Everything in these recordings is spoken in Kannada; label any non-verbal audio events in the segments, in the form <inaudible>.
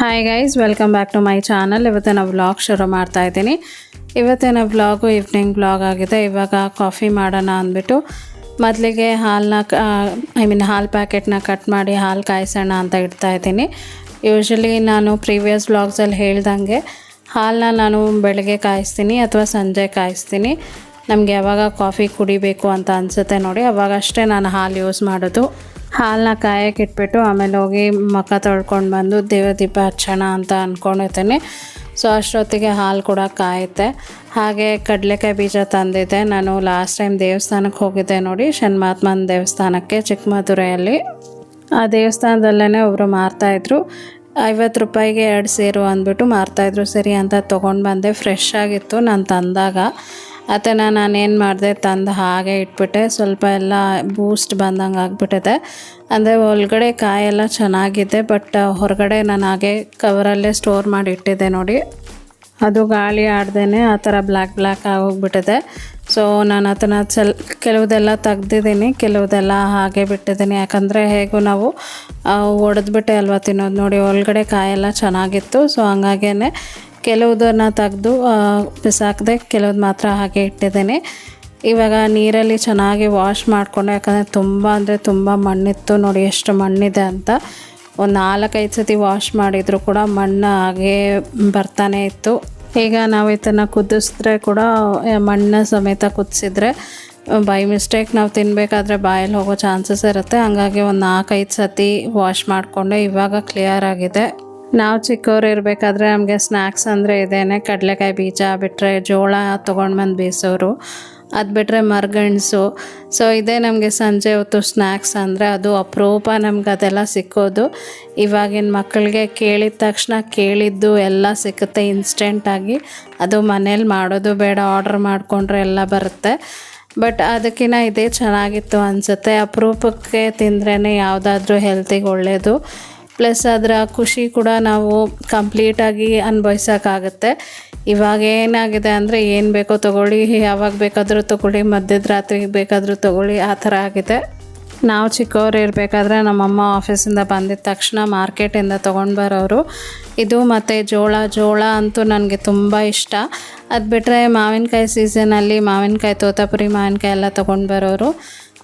Hi guys welcome back to my channel ಇವತ್ತಿನ ವ್ಲಾಗ್ ಶುರು ಮಾಡ್ತಾ ಇದ್ದೀನಿ. ಇವತ್ತಿನ ವ್ಲಾಗು ಈವ್ನಿಂಗ್ ವ್ಲಾಗ್ ಆಗಿದೆ. ಇವಾಗ ಕಾಫಿ ಮಾಡೋಣ ಅಂದ್ಬಿಟ್ಟು ಮೊದಲಿಗೆ ಹಾಲನ್ನ ಐ ಮೀನ್ ಹಾಲು ಪ್ಯಾಕೆಟ್ನ ಕಟ್ ಮಾಡಿ ಹಾಲು ಕಾಯಿಸೋಣ ಅಂತ ಇಡ್ತಾ ಇದ್ದೀನಿ. ಯೂಶ್ವಲಿ ನಾನು ಪ್ರೀವಿಯಸ್ ವ್ಲಾಗ್ಸಲ್ಲಿ ಹೇಳ್ದಂಗೆ ಹಾಲನ್ನ ನಾನು ಬೆಳಗ್ಗೆ ಕಾಯಿಸ್ತೀನಿ ಅಥವಾ ಸಂಜೆ ಕಾಯಿಸ್ತೀನಿ. ನಮಗೆ ಯಾವಾಗ ಕಾಫಿ ಕುಡಿಬೇಕು ಅಂತ ಅನಿಸುತ್ತೆ ನೋಡಿ ಅವಾಗಷ್ಟೇ ನಾನು ಹಾಲು ಯೂಸ್ ಮಾಡೋದು. ಹಾಲನ್ನ ಕಾಯಕ್ಕೆ ಇಟ್ಬಿಟ್ಟು ಆಮೇಲೆ ಹೋಗಿ ಮುಖ ತೊಳ್ಕೊಂಡು ಬಂದು ದೇವ್ರ ದೀಪ ಹಚ್ಚೋಣ ಅಂತ ಅಂದ್ಕೊಂಡಿರ್ತೀನಿ ಸೊ ಅಷ್ಟೊತ್ತಿಗೆ ಹಾಲು ಕೂಡ ಕಾಯುತ್ತೆ. ಹಾಗೆ ಕಡಲೆಕಾಯಿ ಬೀಜ ತಂದಿದ್ದೆ. ನಾನು ಲಾಸ್ಟ್ ಟೈಮ್ ದೇವಸ್ಥಾನಕ್ಕೆ ಹೋಗಿದ್ದೆ ನೋಡಿ ಶನ್ಮಾತ್ಮನ ದೇವಸ್ಥಾನಕ್ಕೆ ಚಿಕ್ಕಮಧುರೆಯಲ್ಲಿ. ಆ ದೇವಸ್ಥಾನದಲ್ಲೇ ಒಬ್ಬರು ಮಾರ್ತಾಯಿದ್ರು ಐವತ್ತು ರೂಪಾಯಿಗೆ ಎರಡು ಸೇರು ಅಂದ್ಬಿಟ್ಟು ಮಾರ್ತಾಯಿದ್ರು ಸರಿ ಅಂತ ತೊಗೊಂಡು ಬಂದೆ. ಫ್ರೆಶ್ ಆಗಿತ್ತು. ನಾನು ತಂದಾಗ. ಅದನ್ನು ನಾನೇನು ಮಾಡಿದೆ ತಂದು ಹಾಗೆ ಇಟ್ಬಿಟ್ಟೆ. ಸ್ವಲ್ಪ ಎಲ್ಲ ಬೂಸ್ಟ್ ಬಂದಂಗೆ ಆಗಿಬಿಟ್ಟಿದೆ ಅಂದರೆ ಒಳಗಡೆ ಕಾಯೆಲ್ಲ ಚೆನ್ನಾಗಿದೆ ಬಟ್ ಹೊರಗಡೆ ನಾನು ಹಾಗೆ ಕವರಲ್ಲೇ ಸ್ಟೋರ್ ಮಾಡಿ ಇಟ್ಟಿದ್ದೆ ನೋಡಿ. ಅದು ಗಾಳಿ ಆಡ್ದೇ ಆ ಥರ ಬ್ಲ್ಯಾಕ್ ಬ್ಲ್ಯಾಕ್ ಆಗೋಗ್ಬಿಟ್ಟಿದೆ ಸೊ ನಾನು ಅದನ್ನು ಚಲ್ ಕೆಲವುದೆಲ್ಲ ತೆಗ್ದಿದ್ದೀನಿ, ಕೆಲವುದೆಲ್ಲ ಹಾಗೆ ಬಿಟ್ಟಿದ್ದೀನಿ. ಯಾಕಂದರೆ ಹೇಗೂ ನಾವು ಒಡೆದ್ಬಿಟ್ಟೆ ಅಲ್ವಾ ತಿನ್ನೋದು ನೋಡಿ. ಒಳಗಡೆ ಕಾಯೆಲ್ಲ ಚೆನ್ನಾಗಿತ್ತು. ಸೊ ಹಂಗಾಗೇ ಕೆಲವುದನ್ನು ತೆಗೆದು ಬಿಸಾಕದೆ ಕೆಲವ್ದು ಮಾತ್ರ ಹಾಗೆ ಇಟ್ಟಿದ್ದೇನೆ. ಇವಾಗ ನೀರಲ್ಲಿ ಚೆನ್ನಾಗಿ ವಾಶ್ ಮಾಡಿಕೊಂಡೆ, ಯಾಕಂದರೆ ತುಂಬ ಅಂದರೆ ತುಂಬ ಮಣ್ಣಿತ್ತು ನೋಡಿ ಎಷ್ಟು ಮಣ್ಣಿದೆ ಅಂತ. ಒಂದು ನಾಲ್ಕೈದು ಸತಿ ವಾಶ್ ಮಾಡಿದರೂ ಕೂಡ ಮಣ್ಣು ಹಾಗೇ ಬರ್ತಾನೆ ಇತ್ತು. ಈಗ ನಾವು ಇದನ್ನು ಕುದಿಸಿದ್ರೆ ಕೂಡ ಮಣ್ಣು ಸಮೇತ ಕುದಿಸಿದ್ರೆ, ಬೈ ಮಿಸ್ಟೇಕ್ ನಾವು ತಿನ್ನಬೇಕಾದ್ರೆ ಬಾಯಲ್ಲಿ ಹೋಗೋ ಚಾನ್ಸಸ್ ಇರುತ್ತೆ. ಹಾಗಾಗಿ ಒಂದು ನಾಲ್ಕೈದು ಸತಿ ವಾಶ್ ಮಾಡಿಕೊಂಡೆ, ಇವಾಗ ಕ್ಲಿಯರ್ ಆಗಿದೆ. ನಾವು ಚಿಕ್ಕವ್ರು ಇರಬೇಕಾದ್ರೆ ನಮಗೆ ಸ್ನ್ಯಾಕ್ಸ್ ಅಂದರೆ ಇದೇನೆ. ಕಡಲೆಕಾಯಿ ಬೀಜ ಬಿಟ್ಟರೆ ಜೋಳ ತೊಗೊಂಡು ಬಂದು ಬೀಸೋರು. ಅದು ಬಿಟ್ಟರೆ ಮರಗಣಸು. ಸೊ ಇದೇ ನಮಗೆ ಸಂಜೆ ಹೊತ್ತು ಸ್ನ್ಯಾಕ್ಸ್ ಅಂದರೆ ಅದು ಅಪರೂಪ ನಮ್ಗೆ ಅದೆಲ್ಲ ಸಿಕ್ಕೋದು. ಇವಾಗಿನ ಮಕ್ಕಳಿಗೆ ಕೇಳಿದ ತಕ್ಷಣ ಕೇಳಿದ್ದು ಎಲ್ಲ ಸಿಕ್ಕುತ್ತೆ ಇನ್ಸ್ಟೆಂಟಾಗಿ ಅದು ಮನೇಲಿ ಮಾಡೋದು ಬೇಡ ಆರ್ಡ್ರ್ ಮಾಡಿಕೊಂಡ್ರೆ ಎಲ್ಲ ಬರುತ್ತೆ. ಬಟ್ ಅದಕ್ಕಿಂತ ಇದೇ ಚೆನ್ನಾಗಿತ್ತು ಅನಿಸುತ್ತೆ. ಅಪರೂಪಕ್ಕೆ ತಿಂದ್ರೇ ಯಾವುದಾದ್ರೂ ಹೆಲ್ತಿಗೆ ಒಳ್ಳೆಯದು ಪ್ಲಸ್ ಅದರ ಖುಷಿ ಕೂಡ ನಾವು ಕಂಪ್ಲೀಟಾಗಿ ಅನುಭವಿಸೋಕ್ಕಾಗುತ್ತೆ. ಇವಾಗ ಏನಾಗಿದೆ ಅಂದರೆ ಏನು ಬೇಕೋ ತೊಗೊಳ್ಳಿ, ಯಾವಾಗ ಬೇಕಾದರೂ ತೊಗೊಳ್ಳಿ, ಮಧ್ಯದ ರಾತ್ರಿ ಬೇಕಾದರೂ ತೊಗೊಳ್ಳಿ, ಆ ಥರ ಆಗಿದೆ. ನಾವು ಚಿಕ್ಕವ್ರು ಇರಬೇಕಾದ್ರೆ ನಮ್ಮಮ್ಮ ಆಫೀಸಿಂದ ಬಂದಿದ್ದ ತಕ್ಷಣ ಮಾರ್ಕೆಟಿಂದ ತೊಗೊಂಡು ಬರೋರು. ಇದು ಮತ್ತು ಜೋಳ ಜೋಳ ಅಂತೂ ನನಗೆ ತುಂಬ ಇಷ್ಟ. ಅದು ಬಿಟ್ಟರೆ ಮಾವಿನಕಾಯಿ ಸೀಸನಲ್ಲಿ ಮಾವಿನಕಾಯಿ, ತೋತಾಪುರಿ ಮಾವಿನಕಾಯಿ ಎಲ್ಲ ತೊಗೊಂಡು ಬರೋರು.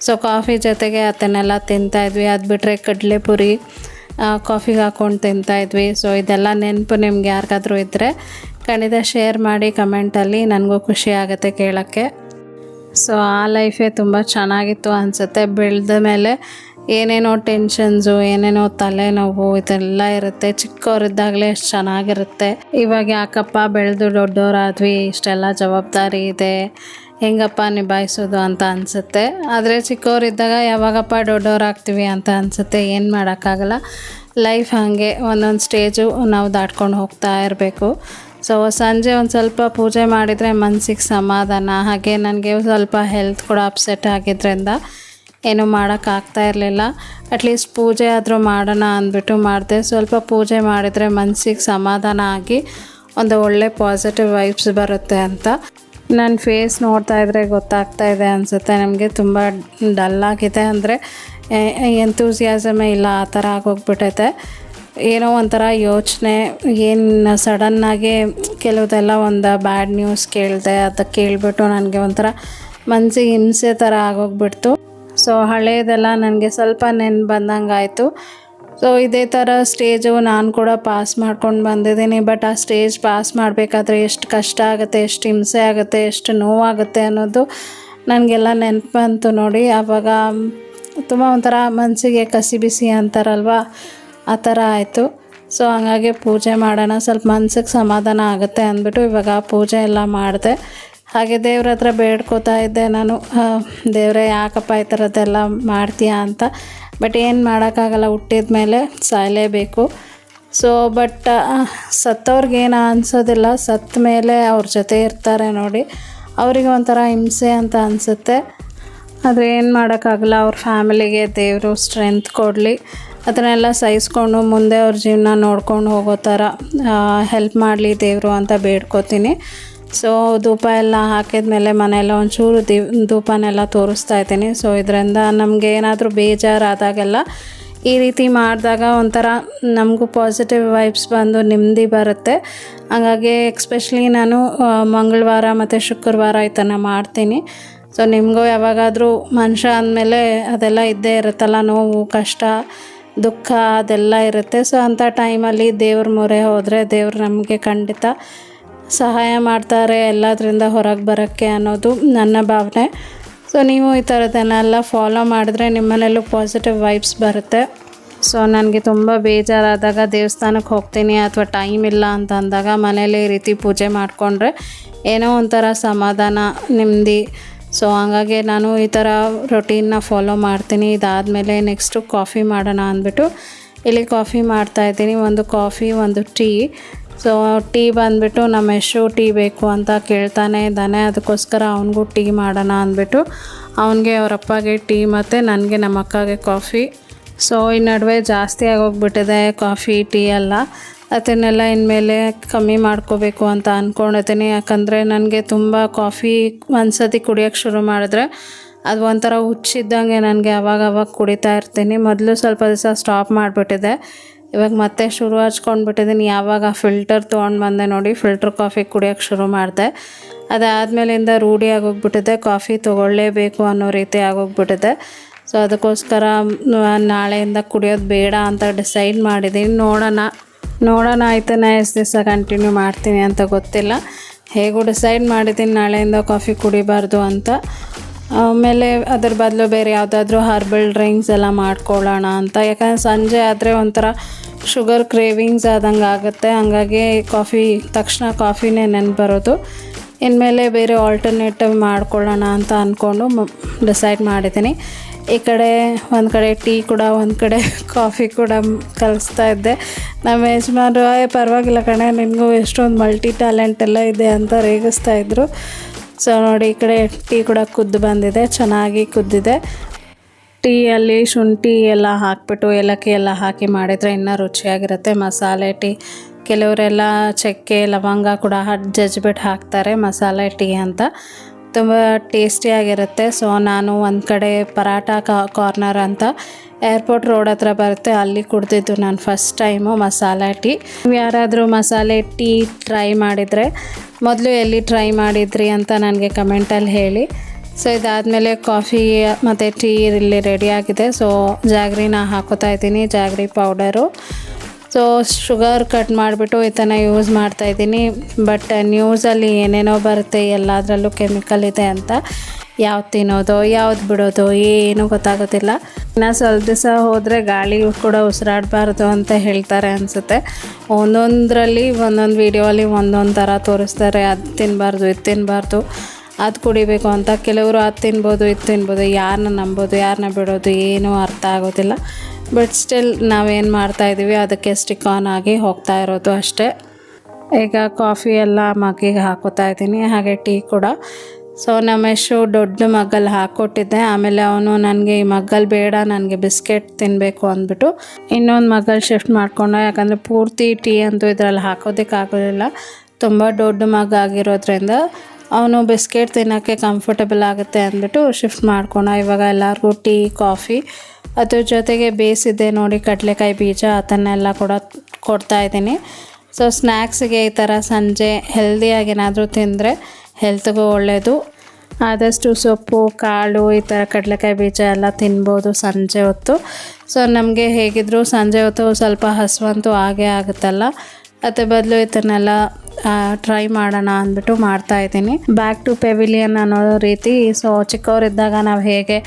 ಸೊ ಕಾಫಿ ಜೊತೆಗೆ ಅದನ್ನೆಲ್ಲ ತಿಂತಾಯಿದ್ವಿ ಅದು ಬಿಟ್ಟರೆ ಕಡಲೆಪುರಿ ಕಾಫಿಗೆ ಹಾಕ್ಕೊಂಡು ತಿಂತಾಯಿದ್ವಿ ಸೊ ಇದೆಲ್ಲ ನೆನಪು ನಿಮ್ಗೆ ಯಾರಿಗಾದ್ರೂ ಇದ್ದರೆ ಖಂಡಿತ ಶೇರ್ ಮಾಡಿ ಕಮೆಂಟಲ್ಲಿ ನನಗೂ ಖುಷಿ ಆಗುತ್ತೆ ಕೇಳೋಕ್ಕೆ. ಸೊ ಆ ಲೈಫೇ ತುಂಬ ಚೆನ್ನಾಗಿತ್ತು ಅನಿಸುತ್ತೆ. ಬೆಳೆದ ಮೇಲೆ ಏನೇನೋ ಟೆನ್ಷನ್ಸು ಏನೇನೋ ತಲೆನೋವು, ಇದೆಲ್ಲ ಇರುತ್ತೆ. ಚಿಕ್ಕವರಿದ್ದಾಗಲೇ ಎಷ್ಟು ಚೆನ್ನಾಗಿರುತ್ತೆ. ಇವಾಗ ಯಾಕಪ್ಪ ಬೆಳೆದು ದೊಡ್ಡವರಾದ್ವಿ? ಇಷ್ಟೆಲ್ಲ ಜವಾಬ್ದಾರಿ ಇದೆ. ಹೆಂಗಪ್ಪ ನಿಭಾಯಿಸೋದು ಅಂತ ಅನಿಸುತ್ತೆ. ಆದರೆ ಚಿಕ್ಕವರಿದ್ದಾಗ ಯಾವಾಗಪ್ಪ ದೊಡ್ಡವರಾಗ್ತೀವಿ ಅಂತ ಅನಿಸುತ್ತೆ. ಏನು ಮಾಡೋಕ್ಕಾಗಲ್ಲ. ಲೈಫ್ ಹಾಗೆ ಒಂದೊಂದು ಸ್ಟೇಜು ನಾವು ದಾಟ್ಕೊಂಡು ಹೋಗ್ತಾ ಇರಬೇಕು. ಸೊ ಸಂಜೆ ಒಂದು ಸ್ವಲ್ಪ ಪೂಜೆ ಮಾಡಿದರೆ ಮನಸ್ಸಿಗೆ ಸಮಾಧಾನ. ಹಾಗೆ ನನಗೆ ಸ್ವಲ್ಪ ಹೆಲ್ತ್ ಕೂಡ ಅಪ್ಸೆಟ್ ಆಗಿದ್ದರಿಂದ ಏನೂ ಮಾಡೋಕ್ಕಾಗ್ತಾ ಇರಲಿಲ್ಲ. ಅಟ್ಲೀಸ್ಟ್ ಪೂಜೆ ಆದರೂ ಮಾಡೋಣ ಅಂದ್ಬಿಟ್ಟು ಮಾಡಿದೆ. ಸ್ವಲ್ಪ ಪೂಜೆ ಮಾಡಿದರೆ ಮನಸ್ಸಿಗೆ ಸಮಾಧಾನ ಆಗಿ ಒಂದು ಒಳ್ಳೆ ಪಾಸಿಟಿವ್ ವೈಬ್ಸ್ ಬರುತ್ತೆ ಅಂತ. ನನ್ನ ಫೇಸ್ ನೋಡ್ತಾ ಇದ್ರೆ ಗೊತ್ತಾಗ್ತಾ ಇದೆ ಅನಿಸುತ್ತೆ. ನಮಗೆ ತುಂಬ ಡಲ್ ಆಗಿದೆ ಅಂದರೆ ಎಂತೂಸಿಯಾಸಮೇ ಇಲ್ಲ, ಆ ಥರ ಆಗೋಗ್ಬಿಟ್ಟೈತೆ ಏನೋ ಒಂಥರ ಯೋಚನೆ, ಏನು ಸಡನ್ನಾಗಿ ಕೆಲವುದೆಲ್ಲ ಒಂದು ಬ್ಯಾಡ್ ನ್ಯೂಸ್ ಕೇಳಿದೆ ಅದಕ್ಕೆ ಕೇಳಿಬಿಟ್ಟು ನನಗೆ ಒಂಥರ ಮನಸ್ಸಿಗೆ ಹಿಂಸೆ ಥರ ಆಗೋಗ್ಬಿಡ್ತು. ಸೊ ಹಳೆಯದೆಲ್ಲ ನನಗೆ ಸ್ವಲ್ಪ ನೆನ್ಪು ಬಂದಂಗೆ ಆಯಿತು ಸೊ ಇದೇ ಥರ ಸ್ಟೇಜು ನಾನು ಕೂಡ ಪಾಸ್ ಮಾಡ್ಕೊಂಡು ಬಂದಿದ್ದೀನಿ. ಬಟ್ ಆ ಸ್ಟೇಜ್ ಪಾಸ್ ಮಾಡಬೇಕಾದ್ರೆ ಎಷ್ಟು ಕಷ್ಟ ಆಗುತ್ತೆ, ಎಷ್ಟು ಹಿಂಸೆ ಆಗುತ್ತೆ, ಎಷ್ಟು ನೋವಾಗುತ್ತೆ ಅನ್ನೋದು ನನಗೆಲ್ಲ ನೆನಪು ಬಂತು ನೋಡಿ. ಆವಾಗ ತುಂಬ ಒಂಥರ ಮನಸ್ಸಿಗೆ ಕಸಿ ಬಿಸಿ ಅಂತಾರಲ್ವ? ಆ ಥರ ಆಯಿತು. ಸೊ ಹಂಗಾಗಿ ಪೂಜೆ ಮಾಡೋಣ. ಸ್ವಲ್ಪ ಮನ್ಸಿಗೆ ಸಮಾಧಾನ ಆಗುತ್ತೆ ಅಂದ್ಬಿಟ್ಟು ಇವಾಗ ಪೂಜೆ ಎಲ್ಲ ಮಾಡಿದೆ. ಹಾಗೆ ದೇವ್ರ ಹತ್ರ ಬೇಡ್ಕೋತಾ ಇದ್ದೆ ನಾನು. ದೇವರೇ ಯಾಕಪ್ಪ ಈ ಥರದ್ದೆಲ್ಲ ಮಾಡ್ತೀಯಾ ಅಂತ. ಬಟ್ ಏನು ಮಾಡೋಕ್ಕಾಗಲ್ಲ, ಹುಟ್ಟಿದ ಮೇಲೆ ಸಾಯಲೇಬೇಕು. So but ಸತ್ತವ್ರಿಗೇನು ಅನಿಸೋದಿಲ್ಲ. ಸತ್ತ ಮೇಲೆ ಅವ್ರ ಜೊತೆ ಇರ್ತಾರೆ ನೋಡಿ. ಅವರಿಗೆ ಒಂಥರ ಹಿಂಸೆ ಅಂತ ಅನಿಸುತ್ತೆ. ಆದರೆ ಏನು ಮಾಡೋಕ್ಕಾಗಲ್ಲ, ಅವ್ರ ಫ್ಯಾಮಿಲಿಗೆ ದೇವರು ಸ್ಟ್ರೆಂತ್ ಕೊಡಲಿ. ಅದನ್ನೆಲ್ಲ ಸಹಿಸ್ಕೊಂಡು ಮುಂದೆ ಅವ್ರ ಜೀವನ ನೋಡ್ಕೊಂಡು ಹೋಗೋ ಥರ ಹೆಲ್ಪ್ ಮಾಡಲಿ ದೇವರು ಅಂತ ಬೇಡ್ಕೋತೀನಿ. ಸೊ ಧೂಪ ಎಲ್ಲ ಹಾಕಿದ್ಮೇಲೆ ಮನೆಯೆಲ್ಲ ಒಂಚೂರು ದೀ, ಧೂಪನೆಲ್ಲ ತೋರಿಸ್ತಾ ಇದ್ದೀನಿ. ಸೊ ಇದರಿಂದ ನಮಗೆ ಏನಾದರೂ ಬೇಜಾರಾದಾಗೆಲ್ಲ ಈ ರೀತಿ ಮಾಡಿದಾಗ ಒಂಥರ ನಮಗೂ ಪಾಸಿಟಿವ್ ವೈಬ್ಸ್ ಬಂದು ನೆಮ್ಮದಿ ಬರುತ್ತೆ. ಹಾಗಾಗಿ ಎಕ್ಸ್ಪೆಷಲಿ ನಾನು ಮಂಗಳವಾರ ಮತ್ತು ಶುಕ್ರವಾರ ಈ ಥರ ಮಾಡ್ತೀನಿ. ಸೊ ನಿಮಗೂ ಯಾವಾಗಾದರೂ ಮನುಷ್ಯ ಅಂದಮೇಲೆ ಅದೆಲ್ಲ ಇದ್ದೇ ಇರುತ್ತಲ್ಲ, ನೋವು, ಕಷ್ಟ, ದುಃಖ ಅದೆಲ್ಲ ಇರುತ್ತೆ. ಸೊ ಅಂಥ ಟೈಮಲ್ಲಿ ದೇವ್ರ ಮೊರೆ ಹೋದರೆ ದೇವ್ರು ನಮಗೆ ಖಂಡಿತ ಸಹಾಯ ಮಾಡ್ತಾರೆ ಎಲ್ಲದರಿಂದ ಹೊರಗೆ ಬರೋಕ್ಕೆ ಅನ್ನೋದು ನನ್ನ ಭಾವನೆ. ಸೊ ನೀವು ಈ ಥರದನ್ನೆಲ್ಲ ಫಾಲೋ ಮಾಡಿದ್ರೆ ನಿಮ್ಮನೆಲ್ಲೂ ಪಾಸಿಟಿವ್ ವೈಬ್ಸ್ ಬರುತ್ತೆ. ಸೊ ನನಗೆ ತುಂಬ ಬೇಜಾರಾದಾಗ ದೇವಸ್ಥಾನಕ್ಕೆ ಹೋಗ್ತೀನಿ ಅಥವಾ ಟೈಮ್ ಇಲ್ಲ ಅಂತ ಅಂದಾಗ ಮನೇಲಿ ಈ ರೀತಿ ಪೂಜೆ ಮಾಡಿಕೊಂಡ್ರೆ ಏನೋ ಒಂಥರ ಸಮಾಧಾನ, ನೆಮ್ಮದಿ. ಸೊ ಹಂಗಾಗಿ ನಾನು ಈ ಥರ ರೊಟೀನ್ನ ಫಾಲೋ ಮಾಡ್ತೀನಿ. ಇದಾದಮೇಲೆ ನೆಕ್ಸ್ಟು ಕಾಫಿ ಮಾಡೋಣ ಅಂದ್ಬಿಟ್ಟು ಇಲ್ಲಿ ಕಾಫಿ ಮಾಡ್ತಾಯಿದ್ದೀನಿ ಒಂದು ಕಾಫಿ ಒಂದು ಟೀ ಸೊ ಟೀ ಬಂದುಬಿಟ್ಟು ನಮ್ಮ ಯಶು ಟೀ ಬೇಕು ಅಂತ ಕೇಳ್ತಾನೆ ಇದ್ದಾನೆ. ಅದಕ್ಕೋಸ್ಕರ ಅವನಿಗೂ ಟೀ ಮಾಡೋಣ ಅಂದ್ಬಿಟ್ಟು ಅವನಿಗೆ ಅವ್ರ ಅಪ್ಪಗೆ ಟೀ ಮತ್ತು ನನಗೆ ನಮ್ಮ ಅಕ್ಕಗೆ ಕಾಫಿ ಸೊ ಈ ನಡುವೆ ಜಾಸ್ತಿ ಆಗೋಗ್ಬಿಟ್ಟಿದೆ ಕಾಫಿ ಟೀ ಎಲ್ಲ. ಅದನ್ನೆಲ್ಲ ಇನ್ಮೇಲೆ ಕಮ್ಮಿ ಮಾಡ್ಕೋಬೇಕು ಅಂತ ಅಂದ್ಕೊಂಡಿದ್ದೀನಿ ಯಾಕಂದರೆ ನನಗೆ ತುಂಬ ಕಾಫಿ ಒಂದ್ಸತಿ ಕುಡಿಯೋಕ್ಕೆ ಶುರು ಮಾಡಿದ್ರೆ ಅದು ಒಂಥರ ಹುಚ್ಚಿದ್ದಂಗೆ ನನಗೆ ಅವಾಗ ಅವಾಗ ಕುಡಿತಾ ಇರ್ತೀನಿ. ಮೊದಲು ಸ್ವಲ್ಪ ದಿವಸ ಸ್ಟಾಪ್ ಮಾಡಿಬಿಟ್ಟಿದೆ. ಇವಾಗ ಮತ್ತೆ ಶುರು ಹಚ್ಕೊಂಡ್ಬಿಟ್ಟಿದ್ದೀನಿ. ಯಾವಾಗ ಫಿಲ್ಟರ್ ತೊಗೊಂಡು ಬಂದೆ ನೋಡಿ ಫಿಲ್ಟರ್ ಕಾಫಿ ಕುಡಿಯೋಕ್ಕೆ ಶುರು ಮಾಡಿದೆ. ಅದಾದಮೇಲಿಂದ ರೂಢಿ ಆಗೋಗ್ಬಿಟ್ಟಿದೆ. ಕಾಫಿ ತೊಗೊಳ್ಳೇಬೇಕು ಅನ್ನೋ ರೀತಿ ಆಗೋಗ್ಬಿಟ್ಟಿದೆ. ಸೊ ಅದಕ್ಕೋಸ್ಕರ ನಾಳೆಯಿಂದ ಕುಡಿಯೋದು ಬೇಡ ಅಂತ ಡಿಸೈಡ್ ಮಾಡಿದ್ದೀನಿ ನೋಡೋಣ. ನೋಡೋಣ ಆಯ್ತಾನ ಎಷ್ಟು ದಿವಸ ಕಂಟಿನ್ಯೂ ಮಾಡ್ತೀನಿ ಅಂತ ಗೊತ್ತಿಲ್ಲ. ಹೇಗೂ ಡಿಸೈಡ್ ಮಾಡಿದ್ದೀನಿ ನಾಳೆಯಿಂದ ಕಾಫಿ ಕುಡಿಬಾರ್ದು ಅಂತ. ಆಮೇಲೆ ಅದ್ರ ಬದಲು ಬೇರೆ ಯಾವುದಾದ್ರೂ ಹರ್ಬಲ್ ಡ್ರಿಂಕ್ಸ್ ಎಲ್ಲ ಮಾಡ್ಕೊಳ್ಳೋಣ ಅಂತ. ಯಾಕಂದರೆ ಸಂಜೆ ಆದರೆ ಒಂಥರ ಶುಗರ್ ಕ್ರೇವಿಂಗ್ಸ್ ಆದಂಗೆ ಆಗುತ್ತೆ. ಹಂಗಾಗಿ ಕಾಫಿ ತಕ್ಷಣ ಕಾಫಿನೇ ನೆನ್ಪು ಬರೋದು ಇನ್ಮೇಲೆ ಬೇರೆ ಆಲ್ಟರ್ನೇಟಿವ್ ಮಾಡ್ಕೊಳ್ಳೋಣ ಅಂತ ಅಂದ್ಕೊಂಡು ಡಿಸೈಡ್ ಮಾಡಿದ್ದೀನಿ. ಈ ಕಡೆ ಒಂದು ಕಡೆ ಟೀ ಕೂಡ, ಒಂದು ಕಡೆ <laughs> ಕಾಫಿ ಕೂಡ ಕಲಿಸ್ತಾ ಇದ್ದೆ. ನಮ್ಮ ಯಜಮಾನ್ರು, ಪರವಾಗಿಲ್ಲ ಕಣೆ ನಿಮಗೂ ಎಷ್ಟೊಂದು ಮಲ್ಟಿ ಟ್ಯಾಲೆಂಟ್ ಎಲ್ಲ ಇದೆ ಅಂತ ರೇಗಿಸ್ತಾ ಇದ್ರು. ಸೊ ನೋಡಿ, ಈ ಕಡೆ ಟೀ ಕೂಡ ಕುದ್ದು ಬಂದಿದೆ. ಚೆನ್ನಾಗಿ ಕುದ್ದಿದೆ. ಟೀಯಲ್ಲಿ ಶುಂಠಿ ಎಲ್ಲ ಹಾಕಿಬಿಟ್ಟು, ಏಲಕ್ಕಿ ಎಲ್ಲ ಹಾಕಿ ಮಾಡಿದರೆ ಇನ್ನೂ ರುಚಿಯಾಗಿರುತ್ತೆ. ಮಸಾಲೆ ಟೀ. ಕೆಲವರೆಲ್ಲ ಚಕ್ಕೆ, ಲವಂಗ ಕೂಡ ಜಜ್ಬಿಟ್ಟು ಹಾಕ್ತಾರೆ ಮಸಾಲೆ ಟೀ ಅಂತ. ತುಂಬ ಟೇಸ್ಟಿಯಾಗಿರುತ್ತೆ ಸೊ ನಾನು ಒಂದು ಕಡೆ ಪರಾಟ ಕಾರ್ನರ್ ಅಂತ ಏರ್ಪೋರ್ಟ್ ರೋಡ್ ಹತ್ರ ಬರುತ್ತೆ. ಅಲ್ಲಿ ಕುಡ್ದಿದ್ದು ನಾನು ಫಸ್ಟ್ ಟೈಮು ಮಸಾಲೆ ಟೀ. ನೀವು ಯಾರಾದರೂ ಮಸಾಲೆ ಟೀ ಟ್ರೈ ಮಾಡಿದರೆ, ಮೊದಲು ಎಲ್ಲಿ ಟ್ರೈ ಮಾಡಿದ್ರಿ ಅಂತ ನನಗೆ ಕಮೆಂಟಲ್ಲಿ ಹೇಳಿ. ಸೊ ಇದಾದಮೇಲೆ ಕಾಫಿ ಮತ್ತು ಟೀ ಇಲ್ಲಿ ರೆಡಿಯಾಗಿದೆ ಸೊ ಜಾಗ್ರಿನ ಹಾಕೋತಾ ಇದ್ದೀನಿ. Jaggery powder so sugar cut ಮಾಡಿಬಿಟ್ಟು ಇದನ್ನು ಯೂಸ್ ಮಾಡ್ತಾಯಿದ್ದೀನಿ ಬಟ್ ನ್ಯೂಸಲ್ಲಿ ಏನೇನೋ ಬರುತ್ತೆ, ಎಲ್ಲದರಲ್ಲೂ ಕೆಮಿಕಲ್ ಇದೆ ಅಂತ ಯಾವ್ದು ತಿನ್ನೋದು, ಯಾವ್ದು ಬಿಡೋದು, ಏನೂ ಗೊತ್ತಾಗೋದಿಲ್ಲ. ಇನ್ನು ಸ್ವಲ್ಪ ದಿವಸ ಹೋದರೆ ಗಾಳಿ ಕೂಡ ಉಸಿರಾಡಬಾರ್ದು ಅಂತ ಹೇಳ್ತಾರೆ ಅನಿಸುತ್ತೆ. ಒಂದೊಂದರಲ್ಲಿ, ಒಂದೊಂದು ವೀಡಿಯೋಲಿ ಒಂದೊಂದು ಥರ ತೋರಿಸ್ತಾರೆ. ಅದು ತಿನ್ನಬಾರ್ದು ಇದು ತಿನ್ನಬಾರ್ದು ಅದು ಕುಡಿಬೇಕು ಅಂತ ಕೆಲವರು ಅದು ತಿನ್ಬೋದು, ಇದು ತಿನ್ಬೋದು. ಯಾರನ್ನ ನಂಬೋದು ಯಾರನ್ನ ಬಿಡೋದು, ಏನೂ ಅರ್ಥ ಆಗೋದಿಲ್ಲ. ಬಟ್ ಸ್ಟಿಲ್ ನಾವೇನು ಮಾಡ್ತಾಯಿದ್ದೀವಿ ಅದಕ್ಕೆ ಸ್ಟಿಕ್ ಆನ್ ಆಗಿ ಹೋಗ್ತಾ ಇರೋದು ಅಷ್ಟೇ. ಈಗ ಕಾಫಿ ಎಲ್ಲ ಮಗ್ಗಿಗೆ ಹಾಕೋತಾ ಇದ್ದೀನಿ, ಹಾಗೆ ಟೀ ಕೂಡ. ಸೊ ನಮ್ಮ ಯಶು ದೊಡ್ಡ ಮಗ್ಗಲ್ಲಿ ಹಾಕ್ಕೊಟ್ಟಿದ್ದೆ, ಆಮೇಲೆ ಅವನು ನನಗೆ ಈ ಮಗ್ಗಲ್ಲಿ ಬೇಡ, ನನಗೆ ಬಿಸ್ಕೆಟ್ ತಿನ್ನಬೇಕು ಅಂದ್ಬಿಟ್ಟು ಇನ್ನೊಂದು ಮಗ್ಗಲ್ಲಿ ಶಿಫ್ಟ್ ಮಾಡ್ಕೊಂಡೆ. ಯಾಕಂದರೆ ಪೂರ್ತಿ ಟೀ ಅಂತೂ ಇದರಲ್ಲಿ ಹಾಕೋದಕ್ಕೆ ತುಂಬ ದೊಡ್ಡ ಮಗ್ ಆಗಿರೋದ್ರಿಂದ ಅವನು ಬಿಸ್ಕೆಟ್ ತಿನ್ನೋಕ್ಕೆ ಕಂಫರ್ಟಬಲ್ ಆಗುತ್ತೆ ಅಂದ್ಬಿಟ್ಟು ಶಿಫ್ಟ್ ಮಾಡ್ಕೊಣ. ಇವಾಗ ಎಲ್ಲರಿಗೂ ಟೀ, ಕಾಫಿ, ಅದ್ರ ಜೊತೆಗೆ ಬೇಯಿಸಿದ್ದೆ ನೋಡಿ, ಕಡಲೆಕಾಯಿ ಬೀಜ ಅದನ್ನೆಲ್ಲ ಕೂಡ ಕೊಡ್ತಾ ಇದ್ದೀನಿ. ಸೊ ಸ್ನ್ಯಾಕ್ಸಿಗೆ ಈ ಥರ ಸಂಜೆ ಹೆಲ್ದಿಯಾಗಿ ಏನಾದರೂ ತಿಂದರೆ ಹೆಲ್ತ್ಗೂ ಒಳ್ಳೆಯದು ಆದಷ್ಟು ಸೊಪ್ಪು, ಕಾಳು, ಈ ಥರ ಕಡಲೆಕಾಯಿ ಬೀಜ ಎಲ್ಲ ತಿನ್ಬೋದು ಸಂಜೆ ಹೊತ್ತು. ಸೊ ನಮಗೆ ಹೇಗಿದ್ದರೂ ಸಂಜೆ ಹೊತ್ತು ಸ್ವಲ್ಪ ಹಸುವಂತೂ ಆಗೇ ಆಗುತ್ತಲ್ಲ. ಅದ್ರ ಬದಲು ಇದನ್ನೆಲ್ಲ ಟ್ರೈ ಮಾಡೋಣ ಅಂದ್ಬಿಟ್ಟು ಮಾಡ್ತಾ ಇದ್ದೀನಿ. ಬ್ಯಾಕ್ ಟು ಪೆವಿಲಿಯನ್ ಅನ್ನೋ ರೀತಿ ಸೊ ಚಿಕ್ಕವರಿದ್ದಾಗ ನಾವು ಹೇಗೆ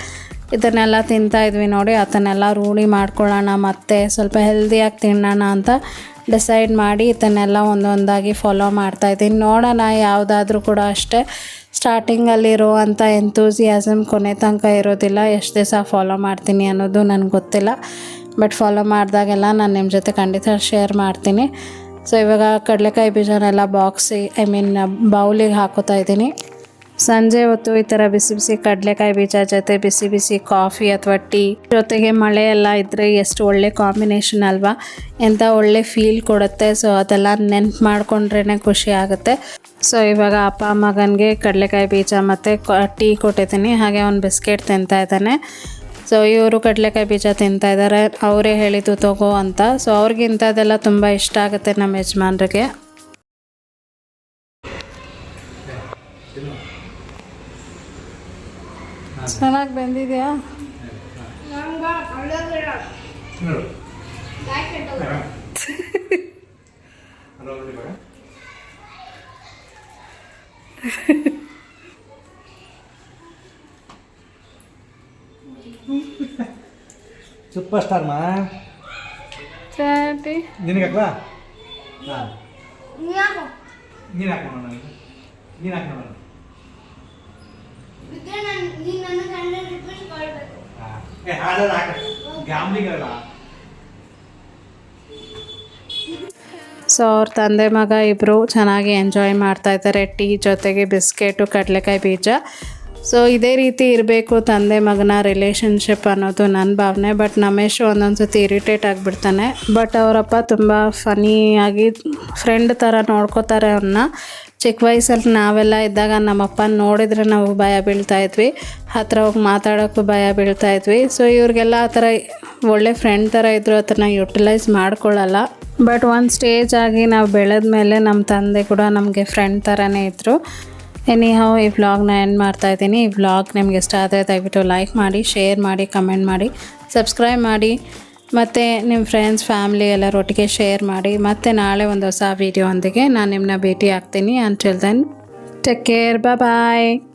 ಇದನ್ನೆಲ್ಲ ತಿಂತಾ ಇದ್ವಿ ನೋಡಿ, ಅದನ್ನೆಲ್ಲ ರೂಢಿ ಮಾಡ್ಕೊಳ್ಳೋಣ, ಮತ್ತು ಸ್ವಲ್ಪ ಹೆಲ್ದಿಯಾಗಿ ತಿನ್ನೋಣ ಅಂತ ಡಿಸೈಡ್ ಮಾಡಿ ಇದನ್ನೆಲ್ಲ ಒಂದೊಂದಾಗಿ ಫಾಲೋ ಮಾಡ್ತಾ ಇದ್ದೀನಿ. ನೋಡೋಣ ಯಾವುದಾದ್ರೂ ಕೂಡ ಅಷ್ಟೇ ಸ್ಟಾರ್ಟಿಂಗಲ್ಲಿರುವಂಥ ಎಂತೂಸಿಯಾಸಮ್ ಕೊನೆ ತನಕ ಇರೋದಿಲ್ಲ, ಎಷ್ಟು ದಿವಸ ಫಾಲೋ ಮಾಡ್ತೀನಿ ಅನ್ನೋದು ನನಗೆ ಗೊತ್ತಿಲ್ಲ. ಬಟ್ ಫಾಲೋ ಮಾಡಿದಾಗೆಲ್ಲ ನಾನು ನಿಮ್ಮ ಜೊತೆ ಖಂಡಿತ ಶೇರ್ ಮಾಡ್ತೀನಿ. ಸೊ ಇವಾಗ ಕಡಲೆಕಾಯಿ ಬೀಜನೆಲ್ಲ ಬಾಕ್ಸಿ ಐ ಮೀನ್ ಬೌಲಿಗೆ ಹಾಕೋತಾ ಇದ್ದೀನಿ. ಸಂಜೆ ಹೊತ್ತು ಈ ಥರ ಬಿಸಿ ಬಿಸಿ ಕಡಲೆಕಾಯಿ ಬೀಜ ಜೊತೆ ಬಿಸಿ ಬಿಸಿ ಕಾಫಿ ಅಥವಾ ಟೀ ಜೊತೆಗೆ ಮಳೆ ಎಲ್ಲ ಇದ್ದರೆ ಎಷ್ಟು ಒಳ್ಳೆ ಕಾಂಬಿನೇಷನ್ ಅಲ್ವಾ? ಎಂಥ ಒಳ್ಳೆ ಫೀಲ್ ಕೊಡುತ್ತೆ? ಸೊ ಅದೆಲ್ಲ ನೆನ್ಪು ಮಾಡ್ಕೊಂಡ್ರೇ ಖುಷಿ ಆಗುತ್ತೆ. ಸೊ ಇವಾಗ ಅಪ್ಪ ಮಗನಿಗೆ ಕಡಲೆಕಾಯಿ ಬೀಜ ಮತ್ತು ಟೀ ಕೊಟ್ಟಿದ್ದೀನಿ. ಹಾಗೆ ಅವ್ನು ಬಿಸ್ಕೆಟ್ ತಿಂತಾ ಇದ್ದಾನೆ. ಸೊ ಇವರು ಕಡಲೆಕಾಯಿ ಬೀಜ ತಿಂತಾ ಇದ್ದಾರೆ. ಅವರೇ ಹೇಳಿದ್ದು ತಗೋ ಅಂತ. ಸೊ ಅವ್ರಿಗೆ ಇಂಥದ್ದೆಲ್ಲ ತುಂಬ ಇಷ್ಟ ಆಗುತ್ತೆ ನಮ್ಮ ಯಜಮಾನ್ರಿಗೆ. ಚೆನ್ನಾಗಿ ಬಂದಿದೆಯಾ <laughs> ನೋಡು ಹಲೋ ಇವಾಗ ಸೂಪರ್ ಸ್ಟಾರ್ ಮಾ? ಚಾಟಿ ನಿನಗೆ ಹಾಕ್ಲಾ? ಹಾಂ. ನೀನು ಹಾಕೋಣ ನನಗೆ ನೀನು. ಹಾಕೋಣ ಹಾಂ. ಏ ಹಾಡೋದು ಹಾಕ. ಗ್ಯಾಮ್ಲಿಗಲ್ಲ ಸೊ ಅವ್ರ ತಂದೆ ಮಗ ಇಬ್ರು ಚೆನ್ನಾಗಿ ಎಂಜಾಯ್ ಮಾಡ್ತಾ ಇದ್ದಾರೆ. ಟೀ ಜೊತೆಗೆ ಬಿಸ್ಕೆಟು ಕಡಲೆಕಾಯಿ ಬೀಜ. ಸೊ ಇದೇ ರೀತಿ ಇರಬೇಕು ತಂದೆ ಮಗನ ರಿಲೇಷನ್ಶಿಪ್ ಅನ್ನೋದು ನನ್ನ ಭಾವನೆ. ಬಟ್ ನಮೇಶ್ ಒಂದೊಂದು ಸತಿ ಇರಿಟೇಟ್ ಆಗಿಬಿಡ್ತಾನೆ. ಬಟ್ ಅವರಪ್ಪ ತುಂಬ ಫನಿಯಾಗಿ ಫ್ರೆಂಡ್ ಥರ ನೋಡ್ಕೋತಾರೆ ಅವ್ರನ್ನ ಚಿಕ್ಕ ವಯಸ್ಸಲ್ಲಿ ನಾವೆಲ್ಲ ಇದ್ದಾಗ ನಮ್ಮಪ್ಪ ನೋಡಿದರೆ ನಾವು ಭಯ ಬೀಳ್ತಾ ಇದ್ವಿ. ಹತ್ರ ಹೋಗಿ ಮಾತಾಡೋಕ್ಕೂ ಭಯ ಬೀಳ್ತಾ ಇದ್ವಿ. ಸೊ ಇವ್ರಿಗೆಲ್ಲ ಆ ಥರ ಒಳ್ಳೆ ಫ್ರೆಂಡ್ ಥರ ಇದ್ದರು ಅದನ್ನು ಯುಟಿಲೈಸ್ ಮಾಡ್ಕೊಳ್ಳಲ್ಲ ಬಟ್ ಒಂದು ಸ್ಟೇಜ್ ಆಗಿ ನಾವು ಬೆಳೆದ ಮೇಲೆ ನಮ್ಮ ತಂದೆ ಕೂಡ ನಮಗೆ ಫ್ರೆಂಡ್ ಥರನೇ ಇದ್ದರು ಎನಿ ಹೌ ಈ ವ್ಲಾಗ್ನ ಎಂಡ್ ಮಾಡ್ತಾ ಇದ್ದೀನಿ. ಈ ವ್ಲಾಗ್ ನಿಮ್ಗೆ ಇಷ್ಟ ಆದರೆ ದಯವಿಟ್ಟು ಲೈಕ್ ಮಾಡಿ ಶೇರ್ ಮಾಡಿ ಕಮೆಂಟ್ ಮಾಡಿ ಸಬ್ಸ್ಕ್ರೈಬ್ ಮಾಡಿ. ಮತ್ತು ನಿಮ್ಮ ಫ್ರೆಂಡ್ಸ್ ಫ್ಯಾಮ್ಲಿ ಎಲ್ಲರೊಟ್ಟಿಗೆ ಶೇರ್ ಮಾಡಿ. ಮತ್ತು ನಾಳೆ ಒಂದು ಹೊಸ ವೀಡಿಯೋ ನಾನು ನಿಮ್ಮನ್ನ ಭೇಟಿ ಆಗ್ತೀನಿ until then take care bye